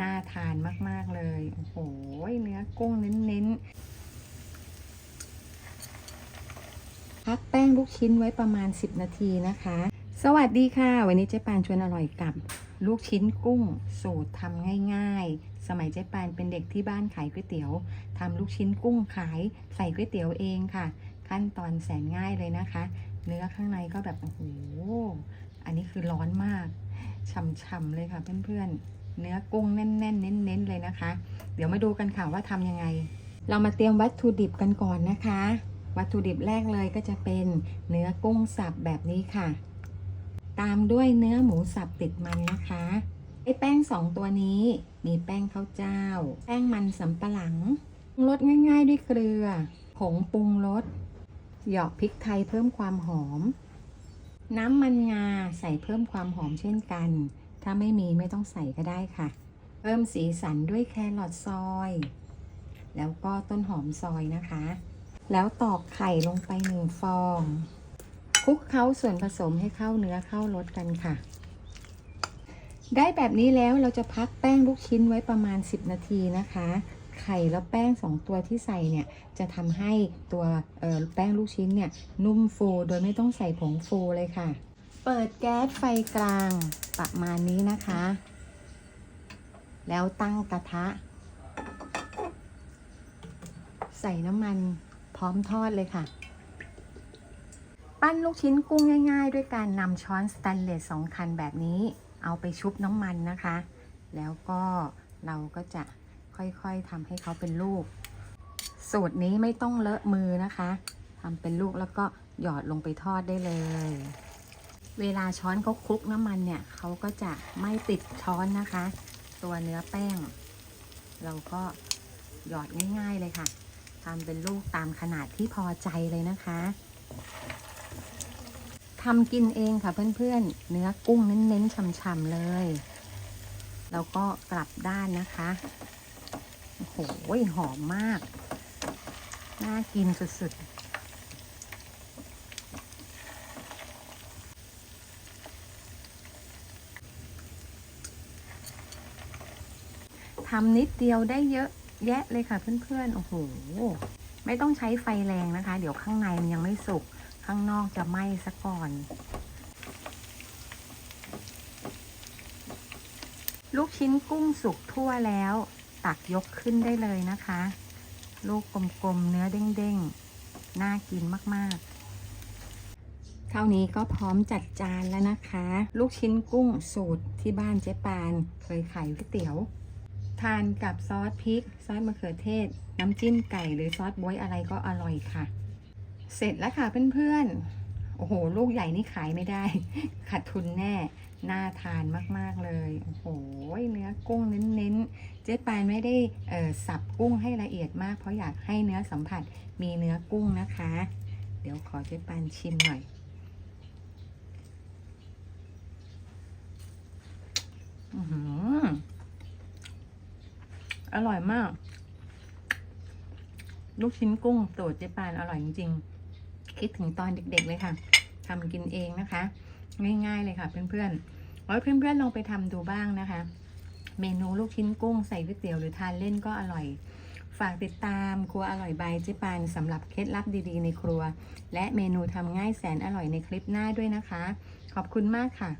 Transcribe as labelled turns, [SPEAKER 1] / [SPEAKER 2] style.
[SPEAKER 1] น่าทานมาก ๆ เลย โอ้โห เนื้อกุ้งเน้นๆ พักแป้งลูกชิ้นไว้ประมาณ 10 นาทีนะคะ สวัสดีค่ะ วันนี้เจ๊ปานชวนอร่อยกับ ลูกชิ้นกุ้ง สูตรทำง่าย ๆ สมัยเจ๊ปานเป็นเด็กที่บ้านขายก๋วยเตี๋ยวทำลูกชิ้นกุ้งขายใส่ก๋วยเตี๋ยวเองค่ะ ขั้นตอนแสนง่ายเลยนะคะ เนื้อข้างในก็แบบโอ้โห อันนี้คือร้อนมากฉ่ำๆเลยค่ะเพื่อนๆ เนื้อกุ้งแน่นๆ เน้นๆ เลยนะคะ เดี๋ยวมาดูกันค่ะว่าทำยังไง เรามาเตรียมวัตถุดิบกันก่อนนะคะ วัตถุดิบแรกเลยก็จะเป็นเนื้อกุ้งสับแบบนี้ค่ะ ตามด้วยเนื้อหมูสับติดมันนะคะไอ้แป้งสองตัวนี้มีแป้งข้าวเจ้า แป้งมันสำปะหลังปรุงรสง่าย ๆ ด้วยเกลือ ผงปรุงรสหยอกพริกไทยเพิ่มความหอม น้ำมันงาใส่เพิ่มความหอมเช่นกัน ถ้าไม่มีไม่ต้องใส่ก็ได้ค่ะ เพิ่มสีสันด้วยแครอทซอย แล้วก็ต้นหอมซอยนะคะ แล้วตอกไข่ลงไปหนึ่งฟองคลุกเคล้าส่วนผสมให้เข้าเนื้อเข้ารสกันค่ะ ได้แบบนี้แล้วเราจะพักแป้งลูกชิ้นไว้ประมาณ 10 นาทีนะคะไข่และแป้ง 2 ตัวที่ใส่เนี่ย จะทำให้ตัวแป้งลูกชิ้นเนี่ย นุ่มฟูโดยไม่ต้องใส่ผงฟูเลยค่ะ เปิดแก๊สไฟกลางประมาณนี้นะคะ แล้วตั้งกระทะ ใส่น้ำมันพร้อมทอดเลยค่ะ ปั้นลูกชิ้นกุ้งง่าย ๆ ด้วยการนำช้อนสแตนเลสสองคันแบบนี้ เอาไปชุบน้ำมันนะคะ แล้วก็เราก็จะค่อยๆทำให้เขาเป็นลูก สูตรนี้ไม่ต้องเลอะมือนะคะทำเป็นลูกแล้วก็หยอดลงไปทอดได้เลย เวลาช้อนเขาคลุกน้ำมันเนี่ยเขาก็จะไม่ติดช้อนนะคะ ตัวเนื้อแป้ง เราก็หยอดง่าย ๆเลยค่ะทำเป็นลูกตามขนาดที่พอใจเลยนะคะทำกินเองค่ะเพื่อนๆ เนื้อกุ้งเน้นๆฉ่ำๆเลย แล้วก็กลับด้านนะคะโอ้โหหอมมาก น่ากินสุดๆ ทำนิดเดียวได้เยอะแยะเลยค่ะเพื่อนๆ โอ้โห ไม่ต้องใช้ไฟแรงนะคะ เดี๋ยวข้างในมันยังไม่สุก ข้างนอกจะไหม้ซะก่อน ลูกชิ้นกุ้งสุกทั่วแล้ว ตักยกขึ้นได้เลยนะคะ ลูกกลมๆ เนื้อเด้งๆ น่ากินมากๆเท่านี้ก็พร้อมจัดจานแล้วนะคะ ลูกชิ้นกุ้งสูตรที่บ้านเจ๊ปาน เคยขายก๋วยเตี๋ยว ทานกับซอสพริก ซอสมะเขือเทศ น้ำจิ้มไก่หรือซอสบ๊วยอะไรก็อร่อยค่ะ เสร็จแล้วค่ะเพื่อนๆ โอ้โห ลูกใหญ่นี่ขายไม่ได้ ขาดทุนแน่ น่าทานมากๆเลย โอ้โห เนื้อกุ้งเน้นๆ เจ๊ปานไม่ได้สับกุ้งให้ละเอียดมาก เพราะอยากให้เนื้อสัมผัสมีเนื้อกุ้งนะคะ เดี๋ยวขอเจ๊ปานชิมหน่อย อือหือ อร่อยมาก ลูกชิ้นกุ้งสูตรเจ๊ปานอร่อยจริงๆ คิดถึงตอนเด็ก ๆ เลยค่ะทำกินเองนะคะ ง่ายๆเลยค่ะ เพื่อนๆขอให้เพื่อนๆลองไปทำดูบ้างนะคะ เมนูลูกชิ้นกุ้งใส่ก๋วยเตี๋ยวหรือทานเล่นก็อร่อย ฝากติดตามครัวอร่อยบายเจ๊ปานสำหรับเคล็ดลับดีๆ ในครัว และเมนูทำง่ายแสนอร่อยในคลิปหน้าด้วยนะคะ ขอบคุณมากค่ะ